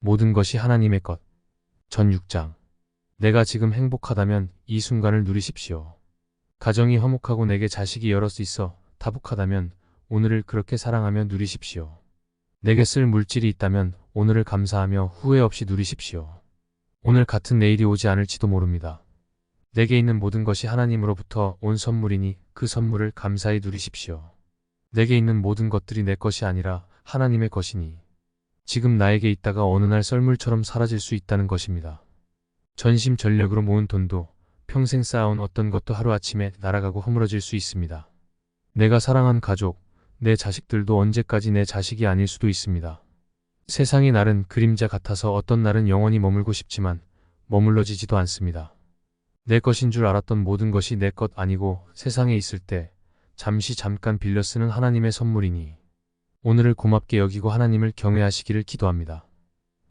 모든 것이 하나님의 것. 전 6장. 내가 지금 행복하다면 이 순간을 누리십시오. 가정이 화목하고 내게 자식이 여럿 있어 다복하다면 오늘을 그렇게 사랑하며 누리십시오. 내게 쓸 물질이 있다면 오늘을 감사하며 후회 없이 누리십시오. 오늘 같은 내일이 오지 않을지도 모릅니다. 내게 있는 모든 것이 하나님으로부터 온 선물이니 그 선물을 감사히 누리십시오. 내게 있는 모든 것들이 내 것이 아니라 하나님의 것이니 지금 나에게 있다가 어느 날 썰물처럼 사라질 수 있다는 것입니다. 전심 전력으로 모은 돈도 평생 쌓아온 어떤 것도 하루아침에 날아가고 허물어질 수 있습니다. 내가 사랑한 가족, 내 자식들도 언제까지 내 자식이 아닐 수도 있습니다. 세상이 날은 그림자 같아서 어떤 날은 영원히 머물고 싶지만 머물러지지도 않습니다. 내 것인 줄 알았던 모든 것이 내 것 아니고 세상에 있을 때 잠시 잠깐 빌려 쓰는 하나님의 선물이니 오늘을 고맙게 여기고 하나님을 경외하시기를 기도합니다.